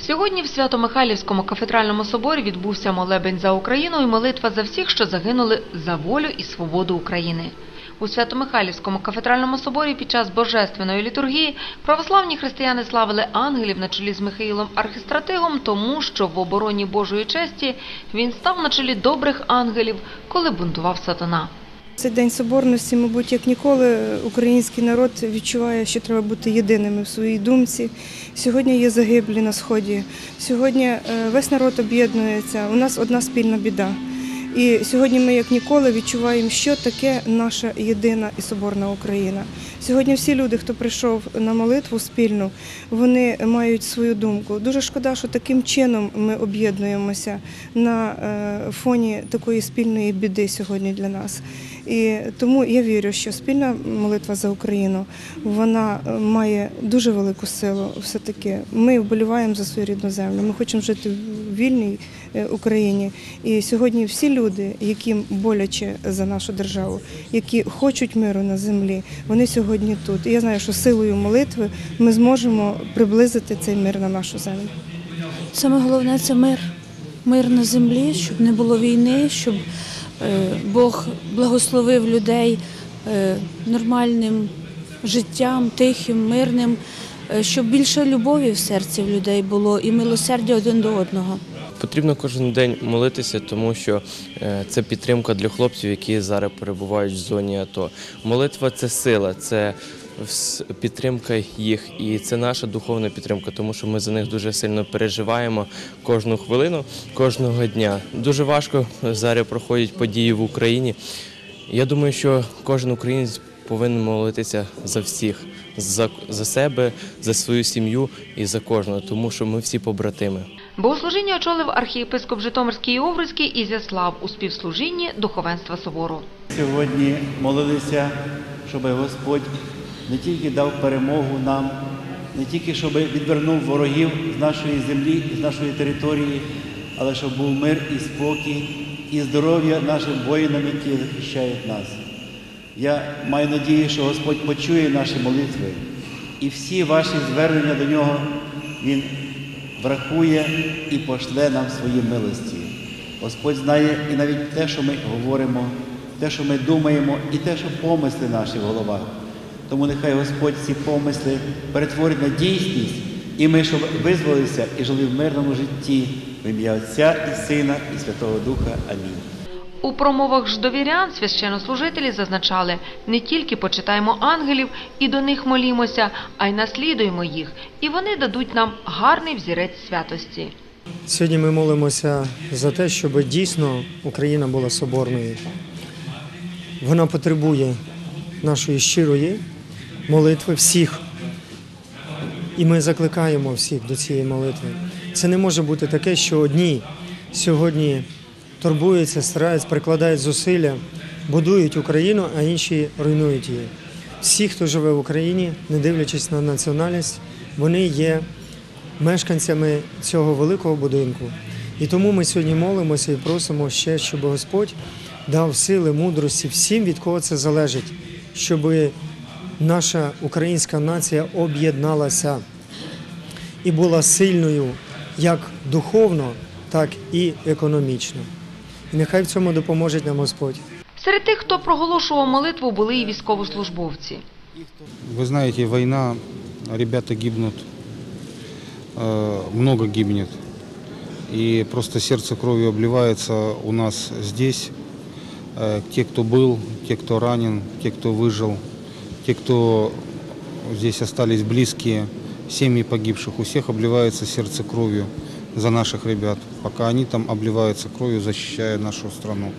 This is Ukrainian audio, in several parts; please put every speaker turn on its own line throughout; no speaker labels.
Сьогодні в Свято-Михайлівському кафедральному соборі відбувся молебень за Україну і молитва за всіх, що загинули за волю і свободу України. У Свято-Михайлівському кафедральному соборі під час божественної літургії православні християни славили ангелів на чолі з Михаїлом Архистратигом, тому що в обороні Божої честі він став на чолі добрих ангелів, коли бунтував сатана.
Цей день соборності, мабуть, як ніколи, український народ відчуває, що треба бути єдиними в своїй думці. Сьогодні є загиблі на сході. Сьогодні е, весь народ об'єднується. У нас одна спільна біда. І сьогодні ми, як ніколи, відчуваємо, що таке наша єдина і соборна Україна. Сьогодні всі люди, хто прийшов на молитву спільну, вони мають свою думку. Дуже шкода, що таким чином ми об'єднуємося на е, фоні такої спільної біди сьогодні для нас. І тому я вірю, що спільна молитва за Україну вона е, має дуже велику силу. Все таки ми вболіваємо за свою рідну землю. Ми хочемо жити в вільній е, Україні. І сьогодні всі люди, яким боляче за нашу державу, які хочуть миру на землі, вони сьогодні тут. І я знаю, що силою молитви ми зможемо приблизити цей мир на нашу землю.
Саме головне це мир. Мир на землі, щоб не було війни, щоб Бог благословив людей е, нормальним життям, тихим, мирним, е, щоб більше любові в серці в людей було і милосердя один до одного.
Потрібно кожен день молитися, тому що е, це підтримка для хлопців, які зараз перебувають в зоні АТО. Молитва це сила, це підтримка їх, і це наша духовна підтримка, тому що ми за них дуже сильно переживаємо кожну хвилину, кожного дня. Дуже важко зараз проходять події в Україні. Я думаю, що кожен українець повинен молитися за всіх, за, за себе, за свою сім'ю і за кожного, тому що ми всі побратими.
Богослужіння очолив архієпископ Житомирський і Овруцький Ізяслав у співслужінні духовенства собору.
Сьогодні молилися, щоб Господь не тільки дав перемогу нам, не тільки щоб відвернув ворогів з нашої землі, з нашої території, але щоб був мир і спокій, і здоров'я нашим воїнам, які захищають нас. Я маю надію, що Господь почує наші молитви і всі ваші звернення до нього Він врахує і пошле нам свої милості. Господь знає і навіть те, що ми говоримо, те, що ми думаємо, і те, що помисли наші в головах. Тому нехай Господь ці помисли перетворить на дійсність, і ми, щоб визволилися і жили в мирному житті в ім'я Отця і Сина, і Святого Духа. Амінь.
У промовах ж довірян священнослужителі зазначали, не тільки почитаємо ангелів і до них молімося, а й наслідуємо їх, і вони дадуть нам гарний взірець святості.
Сьогодні ми молимося за те, щоб дійсно Україна була соборною. Вона потребує нашої щирої молитви всіх. І ми закликаємо всіх до цієї молитви. Це не може бути таке, що одні сьогодні турбуються, стараються, прикладають зусилля, будують Україну, а інші руйнують її. Всі, хто живе в Україні, не дивлячись на національність, вони є мешканцями цього великого будинку. І тому ми сьогодні молимося і просимо ще, щоб Господь дав сили, мудрості всім, від кого це залежить, щоб наша українська нація об'єдналася і була сильною як духовно, так і економічно. І нехай в цьому допоможе нам Господь.
Серед тих, хто проголошував молитву, були і військовослужбовці.
Вы знаете, война, ребята гибнут, э, много гибнет. И просто сердце кровью обливается у нас здесь. Э, Те, кто был, те, кто ранен, те, кто выжил, те, кто здесь остались близкие, семьи погибших, у всех обливается сердце кровью за наших ребят, пока они там обливаются кровью, защищая нашу страну.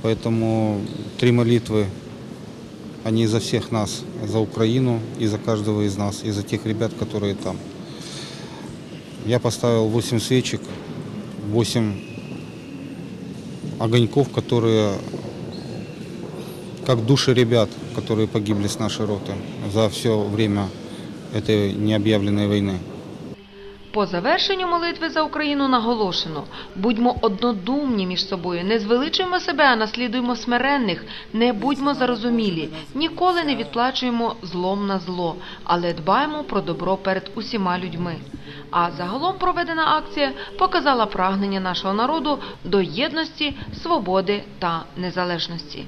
Поэтому три молитвы они за всех нас, за Украину и за каждого из нас, и за тех ребят, которые там. Я поставил 8 свечек, 8 огоньков, которые как души ребят, которые погибли с нашей роты за все время этой необъявленной войны.
По завершенню молитви за Україну наголошено: будьмо однодумні між собою, не звеличуємо себе, а наслідуємо смиренних, не будьмо зарозумілі, ніколи не відплачуємо злом на зло, але дбаємо про добро перед усіма людьми. А загалом проведена акція показала прагнення нашого народу до єдності, свободи та незалежності.